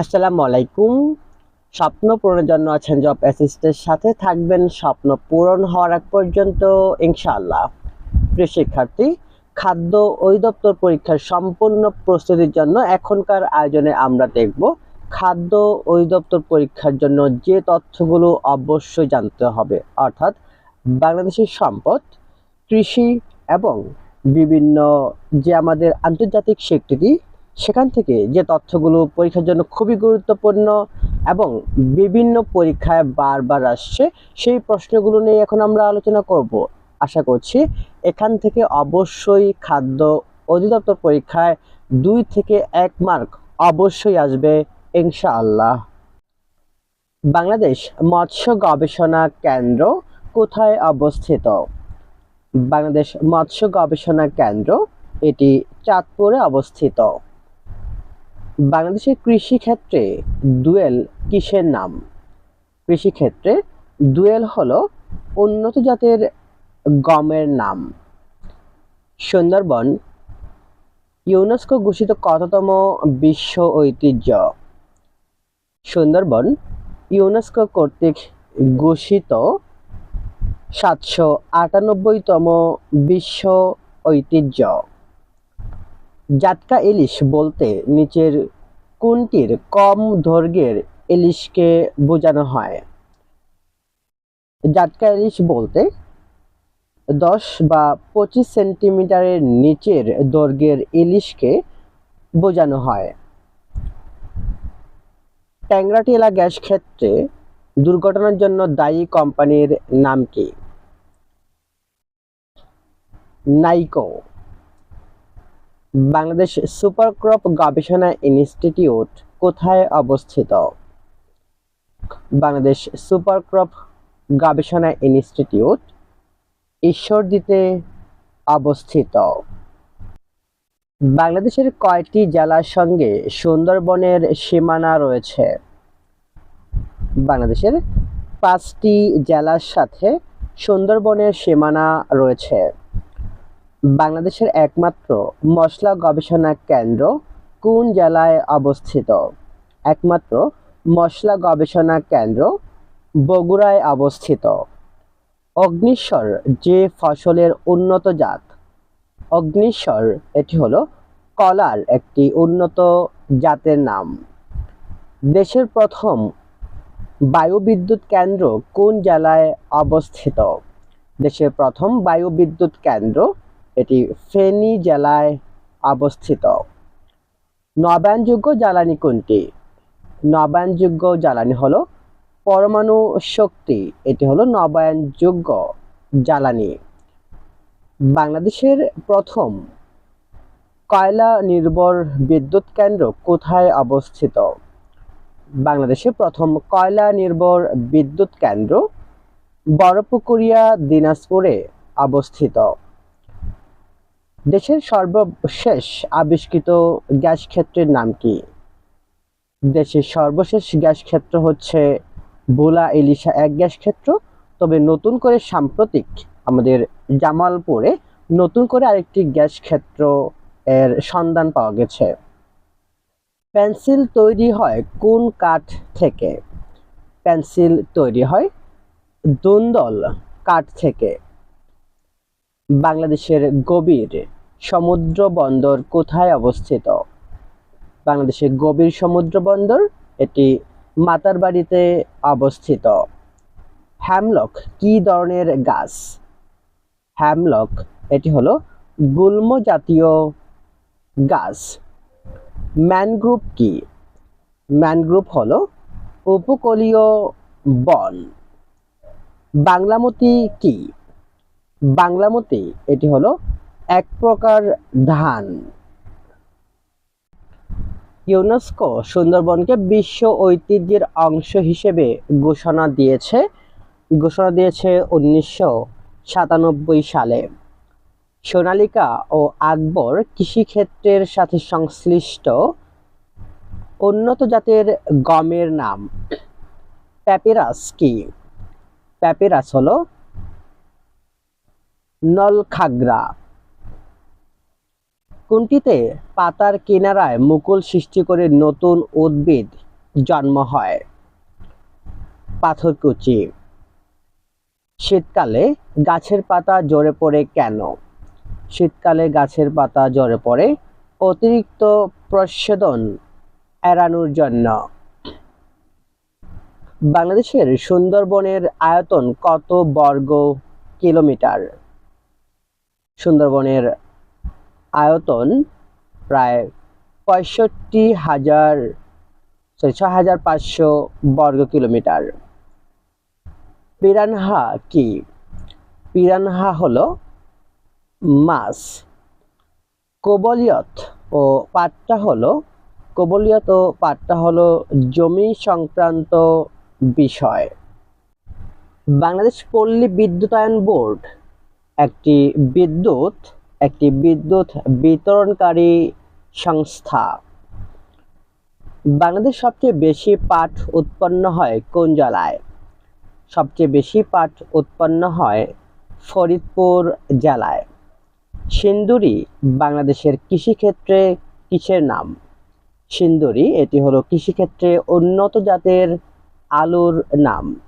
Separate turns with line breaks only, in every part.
আসসালামু আলাইকুম। স্বপ্ন পূরণের জন্য আছেন জব অ্যাসিস্টের সাথে থাকবেন স্বপ্ন পূরণ হওয়ার আগ পর্যন্ত, ইনশাআল্লাহ। প্রিয় শিক্ষার্থী, খাদ্য অধিদপ্তর পরীক্ষার সম্পূর্ণ প্রস্তুতির জন্য এখনকার আয়োজনে আমরা দেখব খাদ্য অধিদপ্তর পরীক্ষার জন্য যে তথ্যগুলো অবশ্যই জানতে হবে। অর্থাৎ বাংলাদেশের সম্পদ, কৃষি এবং বিভিন্ন যে আমাদের আন্তর্জাতিক স্বীকৃতি সেখান থেকে যে তথ্যগুলো পরীক্ষার জন্য খুবই গুরুত্বপূর্ণ এবং বিভিন্ন পরীক্ষায় বারবার আসছে, সেই প্রশ্নগুলো নিয়ে এখন আমরা আলোচনা করব। আশা করছি এখান থেকে অবশ্যই খাদ্য অধিদপ্তর পরীক্ষায় দুই থেকে এক মার্ক অবশ্যই আসবে ইনশাআল্লাহ। বাংলাদেশ মৎস্য গবেষণা কেন্দ্র কোথায় অবস্থিত? বাংলাদেশ মৎস্য গবেষণা কেন্দ্র এটি চাঁদপুরে অবস্থিত। বাংলাদেশের কৃষিক্ষেত্রে দুয়েল কিসের নাম? কৃষিক্ষেত্রে দুয়েল হলো উন্নত জাতের গমের নাম। সুন্দরবন, ইউনেস্কো ঘোষিত কততম বিশ্ব ঐতিহ্য? সুন্দরবন, ইউনেস্কো কর্তৃক ঘোষিত সাতশো আটানব্বইতম বিশ্ব ঐতিহ্য। জাটকা ইলিশ বলতে নিচের কোনটির কম দৈর্ঘ্যের ইলিশকে বোঝানো হয়? জাটকা ইলিশ বলতে দশ বা পঁচিশ সেন্টিমিটারের নিচের দৈর্ঘ্যের ইলিশকে বোঝানো হয়। ট্যাংরাটিলা গ্যাস ক্ষেত্রে দুর্ঘটনার জন্য দায়ী কোম্পানির নাম কি? নাইকো। বাংলাদেশ সুপার ক্রপ গবেষণা ইনস্টিটিউট কোথায় অবস্থিত? বাংলাদেশ সুপার ক্রপ গবেষণা ইনস্টিটিউট ঈশ্বরদীতে অবস্থিত। বাংলাদেশের কয়টি জেলার সঙ্গে সুন্দরবনের সীমানা রয়েছে? বাংলাদেশের পাঁচটি জেলার সাথে সুন্দরবনের সীমানা রয়েছে। বাংলাদেশের একমাত্র মশলা গবেষণা কেন্দ্র কোন জেলায় অবস্থিত? একমাত্র মশলা গবেষণা কেন্দ্র বগুড়ায় অবস্থিত। অগ্নিশ্বর যে ফসলের উন্নত জাত। অগ্নিশ্বর, এটি হলো কলার একটি উন্নত জাতের নাম। দেশের প্রথম বায়ুবিদ্যুৎ কেন্দ্র কোন জেলায় অবস্থিত? দেশের প্রথম বায়ুবিদ্যুৎ কেন্দ্র এটি ফেনী জেলায় অবস্থিত। নবায়নযোগ্য জ্বালানি কোনটি? নবায়নযোগ্য জ্বালানি হলো পরমাণু শক্তি। এটি হলো নবায়নযোগ্য জ্বালানি। বাংলাদেশের প্রথম কয়লা নির্ভর বিদ্যুৎ কেন্দ্র কোথায় অবস্থিত? বাংলাদেশের প্রথম কয়লা নির্ভর বিদ্যুৎ কেন্দ্র বড়পুকুরিয়া, দিনাজপুরে অবস্থিত। দেশের সর্বশেষ আবিষ্কৃত গ্যাস ক্ষেত্রের নাম কি? দেশের সর্বশেষ গ্যাস ক্ষেত্র হচ্ছে বোলা এলিশা এক গ্যাস ক্ষেত্র। তবে নতুন করে সাম্প্রতিক আমাদের জামালপুরে নতুন করে আরেকটি গ্যাস ক্ষেত্র এর সন্ধান পাওয়া গেছে। পেন্সিল তৈরি হয় কোন কাঠ থেকে? পেন্সিল তৈরি হয় দুন্দল কাঠ থেকে। বাংলাদেশের গভীর সমুদ্র বন্দর কোথায় অবস্থিত? বাংলাদেশের গভীর সমুদ্র বন্দর এটি মাতারবাড়িতে অবস্থিত। হ্যামলক কি ধরনের গাছ? হ্যামলক, এটি হলো গুল্ম জাতীয় গাছ। ম্যানগ্রুভ কি? ম্যানগ্রুভ হলো উপকূলীয় বন। বাংলামতি কি? বাংলামতি, এটি হলো এক প্রকার ধান। ইউনেস্কো সুন্দরবনকে বিশ্ব ঐতিহ্যের অংশ হিসেবে ঘোষণা দিয়েছে ঘোষণা দিয়েছে উনিশশো সাতানব্বই সালে। সোনালিকা ও আকবর কৃষিক্ষেত্রের সাথে সংশ্লিষ্ট উন্নত জাতের গমের নাম। প্যাপিরাস কি? প্যাপিরাস হলো নলখাগড়া। কোনটিতে পাতার কিনারায় মুকুল সৃষ্টি করে নতুন উদ্ভিদ জন্ম হয়? পাথরকুচি। শীতকালে গাছের পাতা ঝরে পড়ে কেন? শীতকালে গাছের পাতা ঝরে পড়ে অতিরিক্ত প্রচ্ছদন এড়ানোর জন্য। বাংলাদেশের সুন্দরবনের আয়তন কত বর্গ কিলোমিটার? সুন্দরবনের আয়তন প্রায় পঁয়ষট্টি হাজার ছ হাজার পাঁচশো বর্গ কিলোমিটার। পিরানহা কি? পিরানহা হলো মাছ। কোবলিয়ত ও পাট্টা হলো, কোবলিয়ত ও পাট্টা হলো জমি সংক্রান্ত বিষয়। বাংলাদেশ পল্লী বিদ্যুতায়ন বোর্ড একটি বিদ্যুৎ একটি বিদ্যুৎ বিতরণকারী সংস্থা। বাংলাদেশ সবচেয়ে বেশি পাট উৎপন্ন হয় কোন জেলায়? সবচেয়ে বেশি পাট উৎপন্ন হয় ফরিদপুর জেলায়। সিন্দুরি বাংলাদেশের কৃষিক্ষেত্রে কিসের নাম? সিন্দুরি, এটি হলো কৃষিক্ষেত্রে উন্নত জাতের আলুর নাম।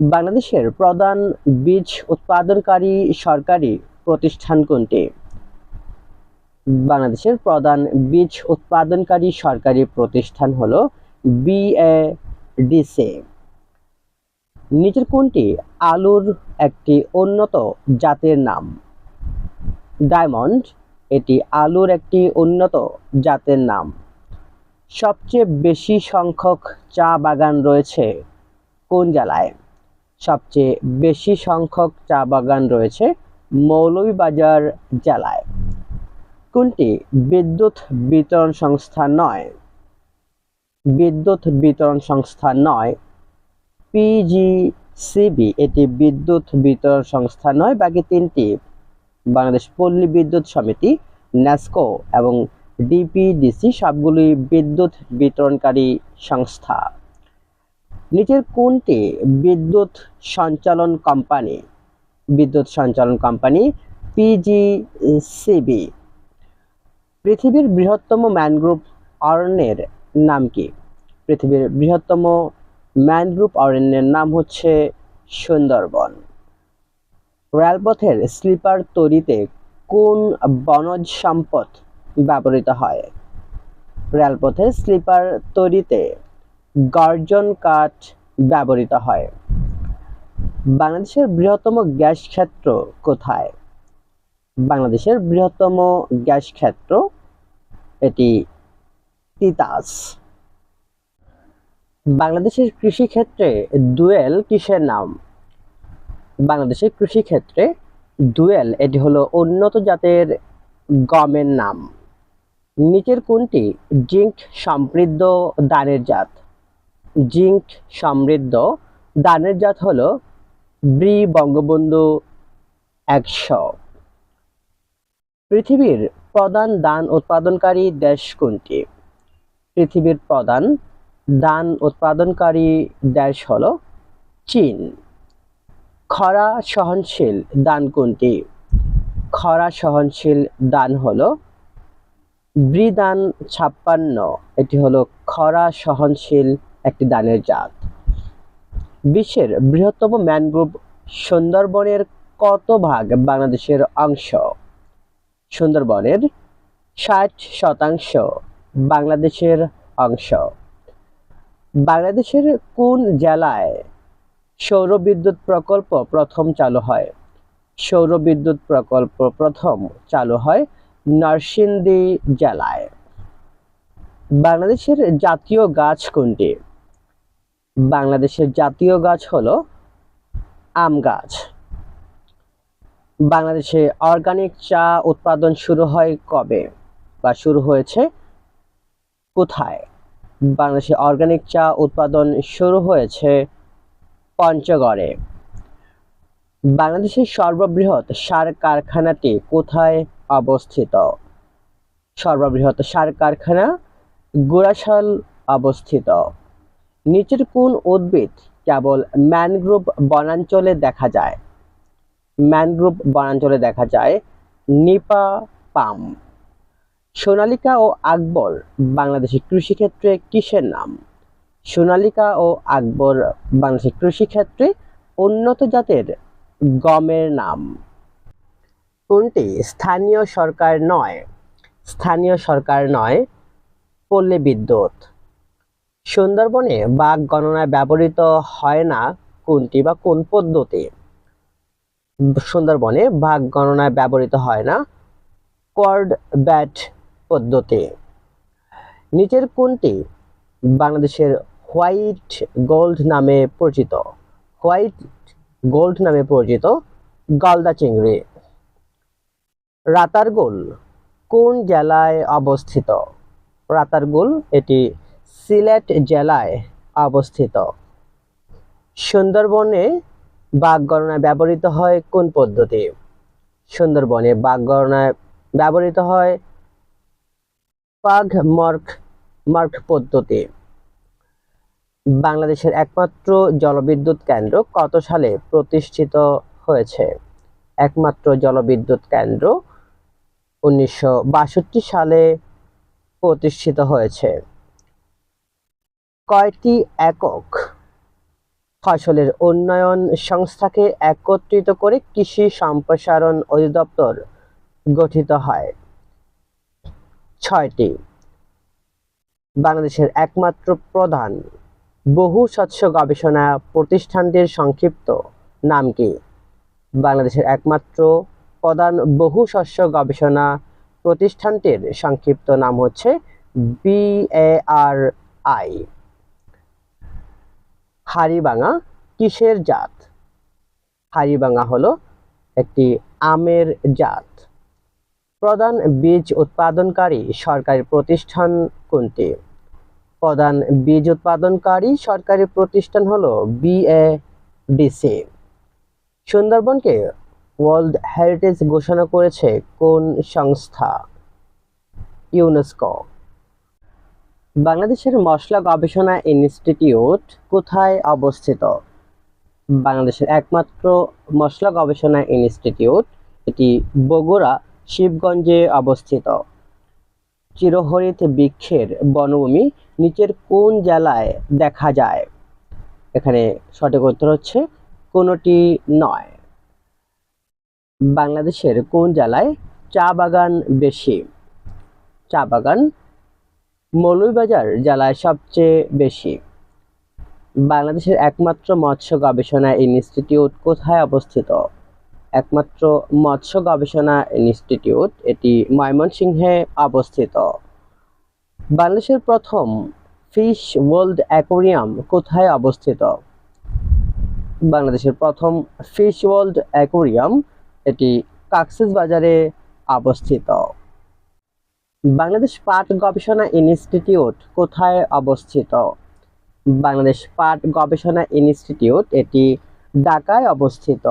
বাংলাদেশের প্রধান বীজ উৎপাদনকারী সরকারি প্রতিষ্ঠান কোনটি? বাংলাদেশের প্রধান বীজ উৎপাদনকারী সরকারি প্রতিষ্ঠান হলো বিএডিসি। নিচের কোনটি? আলুর একটি উন্নত জাতের নাম। ডায়মন্ড, এটি আলুর একটি উন্নত জাতের নাম। সবচেয়ে বেশি সংখ্যক চা বাগান রয়েছে কোন জেলায়? সবচেয়ে বেশি সংখ্যক চা বাগান রয়েছে মৌলভীবাজার জেলায়। কোনটি বিদ্যুৎ বিতরণ সংস্থা নয়? বিদ্যুৎ বিতরণ সংস্থা নয়। পিজিসিবি এটি বিদ্যুৎ বিতরণ সংস্থা নয়, বাকি তিনটি বাংলাদেশ পল্লী বিদ্যুৎ সমিতি, ন্যাসকো এবং ডিপিডিসি সবগুলি বিদ্যুৎ বিতরণকারী সংস্থা। নিচের কোনটি বিদ্যুৎ সঞ্চালন কোম্পানি? বিদ্যুৎ সঞ্চালন কোম্পানি পিজিসিবি পৃথিবীর বৃহত্তম ম্যানগ্রোভ অরণ্যের নাম কি? পৃথিবীর বৃহত্তম ম্যানগ্রোভ অরণ্যের নাম হচ্ছে সুন্দরবন। রেলপথের স্লিপার তৈরিতে কোন বনজ সম্পদ ব্যবহৃত হয়? রেলপথের স্লিপার তৈরিতে গর্জন কাঠ ব্যবহৃত হয়। বাংলাদেশের বৃহত্তম গ্যাস ক্ষেত্র কোথায়? বাংলাদেশের বৃহত্তম গ্যাস ক্ষেত্র এটি তিতাস। বাংলাদেশের কৃষি ক্ষেত্রে দুয়েল কিসের নাম? বাংলাদেশের কৃষি ক্ষেত্রে দুয়েল, এটি হলো উন্নত জাতের গমের নাম। নিচের কোনটি? জিঙ্ক সমৃদ্ধ দানের জাত। জিঙ্ক সমৃদ্ধ দানের জাত হলো ব্রি বঙ্গবন্ধু, একশো। পৃথিবীর প্রধান দান উৎপাদনকারী দেশ কোনটি? পৃথিবীর প্রধান দান উৎপাদনকারী দেশ হলো চীন। খরা সহনশীল দান কোনটি? খরা সহনশীল দান হলো বৃদান ছাপ্পান্ন। এটি হলো খরা সহনশীল একটি দানের জাত। বিশ্বের বৃহত্তম ম্যানগ্রোভ সুন্দরবনের কত ভাগ বাংলাদেশের অংশ? সুন্দরবনের ষাট শতাংশ বাংলাদেশের অংশ। বাংলাদেশের কোন জেলায় সৌর বিদ্যুৎ প্রকল্প প্রথম চালু হয়? সৌর বিদ্যুৎ প্রকল্প প্রথম চালু হয় নরসিংদী জেলায়। বাংলাদেশের জাতীয় গাছ কোনটি? বাংলাদেশের জাতীয় গাছ হলো আম গাছ। বাংলাদেশে অর্গানিক চা উৎপাদন শুরু হয় কবে বা শুরু হয়েছে কোথায়? বাংলাদেশে অর্গানিক চা উৎপাদন শুরু হয়েছে পঞ্চগড়ে। বাংলাদেশের সর্ববৃহৎ সার কারখানাটি কোথায় অবস্থিত? সর্ববৃহৎ সার কারখানা গোড়াশাল অবস্থিত। নিচের কোন উদ্ভিদ কেবল ম্যানগ্রোভ বনাঞ্চলে দেখা যায়? ম্যানগ্রোভ বনাঞ্চলে দেখা যায় নিপা পাম। সোনালিকা ও আকবর বাংলাদেশের কৃষিক্ষেত্রে কিসের নাম? সোনালিকা ও আকবর বাংলাদেশের কৃষিক্ষেত্রে উন্নত জাতের গমের নাম। কোনটি স্থানীয় সরকার নয়? স্থানীয় সরকার নয়, পল্লী বিদ্যুৎ। সুন্দরবনে বাঘ গণনায় ব্যবহৃত হয় না কোনটি বা কোন পদ্ধতি? সুন্দরবনে বাঘ গণনায় ব্যবহৃত হয় না কর্ড ব্যাট পদ্ধতি। নিচের কোনটি বাংলাদেশের হোয়াইট গোল্ড নামে পরিচিত? হোয়াইট গোল্ড নামে পরিচিত গলদা চিংড়ি। রাতারগুল কোন জেলায় অবস্থিত? রাতারগুল এটি সিলেট জেলায় অবস্থিত। সুন্দরবনে বাঘ গণনায় ব্যবহৃত হয় কোন পদ্ধতি? সুন্দরবনে বাঘ গণনায় ব্যবহৃত হয় পাগ মর্ক, মার্ক পদ্ধতি। বাংলাদেশের একমাত্র জলবিদ্যুৎ কেন্দ্র কত সালে প্রতিষ্ঠিত হয়েছে? একমাত্র জলবিদ্যুৎ কেন্দ্র উনিশশো বাষট্টি সালে প্রতিষ্ঠিত হয়েছে। কয়টি একক? ফসলের উন্নয়ন সংস্থাকে একত্রিত করে কৃষি সম্প্রসারণ অধিদপ্তর গঠিত হয়। ছয়টি। বাংলাদেশের একমাত্র প্রধান বহু স্বচ্ছ গবেষণা প্রতিষ্ঠানটির সংক্ষিপ্ত নাম কি? বাংলাদেশের একমাত্র প্রধান বহু শস্য গবেষণা প্রতিষ্ঠানটির সংক্ষিপ্ত নাম হচ্ছে বিএআর আই হাড়িবাঙা কিসের জাত? হাড়িবাঙা হলো একটি আমের জাত। প্রধান বীজ উৎপাদনকারী সরকারি প্রতিষ্ঠান কোনটি? প্রধান বীজ উৎপাদনকারী সরকারি প্রতিষ্ঠান হলো বিএডিসি সুন্দরবনকে ওয়ার্ল্ড হেরিটেজ ঘোষণা করেছে কোন সংস্থা? ইউনেস্কো বাংলাদেশের মশলা গবেষণা ইনস্টিটিউট কোথায় অবস্থিত? বাংলাদেশের একমাত্র মশলা গবেষণা ইনস্টিটিউট, এটি বগুড়া, শিবগঞ্জে অবস্থিত। চিরহরিত বৃক্ষের বনভূমি নিচের কোন জেলায় দেখা যায়? এখানে সঠিক উত্তর হচ্ছে কোনোটি নয়। বাংলাদেশের কোন জেলায় চা বাগান বেশি? চা বাগান মৌলভীবাজার জেলায় সবচেয়ে বেশি। বাংলাদেশের একমাত্র মৎস্য গবেষণা ইনস্টিটিউট কোথায় অবস্থিত? একমাত্র মৎস্য গবেষণা ইনস্টিটিউট এটি ময়মনসিংহে অবস্থিত। বাংলাদেশের প্রথম ফিশ ওয়ার্ল্ড অ্যাকোরিয়াম কোথায় অবস্থিত? বাংলাদেশের প্রথম ফিশ ওয়ার্ল্ড অ্যাকোরিয়াম এটি কাকসিস বাজারে অবস্থিত। বাংলাদেশ পাট গবেষণা ইনস্টিটিউট কোথায় অবস্থিত? বাংলাদেশ পাট গবেষণা ইনস্টিটিউট এটি ঢাকায় অবস্থিত।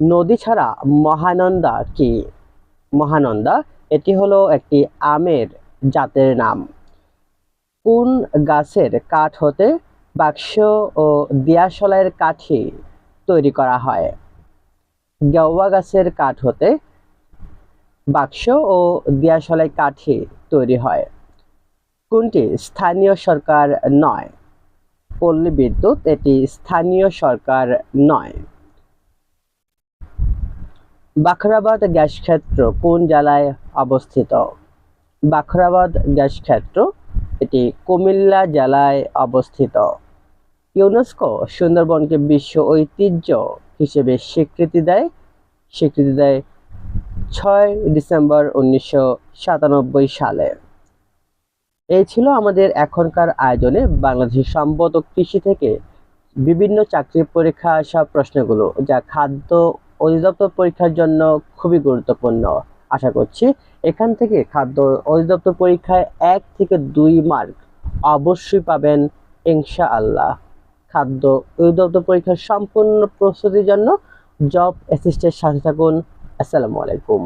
নদী ছাড়া মহানন্দা কি? মহানন্দা, এটি হলো একটি আমের জাতের নাম। কোন গাছের কাঠ হতে বাক্স ও দিয়াশলাইয়ের কাঠি তৈরি করা হয়? গেওয়া গাছের কাঠ হতে বাক্স ও দিয়াশলাই কাঠি তৈরি হয়। কোনটি স্থানীয় সরকার নয়? পল্লী বিদ্যুৎ, এটি স্থানীয় সরকার নয়। বাখরাবাদ গ্যাস ক্ষেত্র কোন জেলায় অবস্থিত? বাখরাবাদ গ্যাস ক্ষেত্র, এটি কুমিল্লা জেলায় অবস্থিত। ইউনেস্কো সুন্দরবনকে বিশ্ব ঐতিহ্য হিসেবে স্বীকৃতি দেয়। স্বীকৃতি দেয় ছয় ডিসেম্বর উনিশশো সাতানব্বই সালে। এই ছিল আমাদের এখনকার আয়োজনে বাংলাদেশের সম্পদ ও কৃষি থেকে বিভিন্ন চাকরির পরীক্ষা আসা প্রশ্নগুলো, যা খাদ্য অধিদপ্তর পরীক্ষার জন্য খুবই গুরুত্বপূর্ণ। আশা করছি এখান থেকে খাদ্য অধিদপ্তর পরীক্ষায় এক থেকে দুই মার্ক অবশ্যই পাবেন ইনশা আল্লাহ খাদ্য অধিদপ্তর পরীক্ষার সম্পূর্ণ প্রস্তুতির জন্য জব অ্যাসিস্টের সাথে থাকুন। আসসালামু আলাইকুম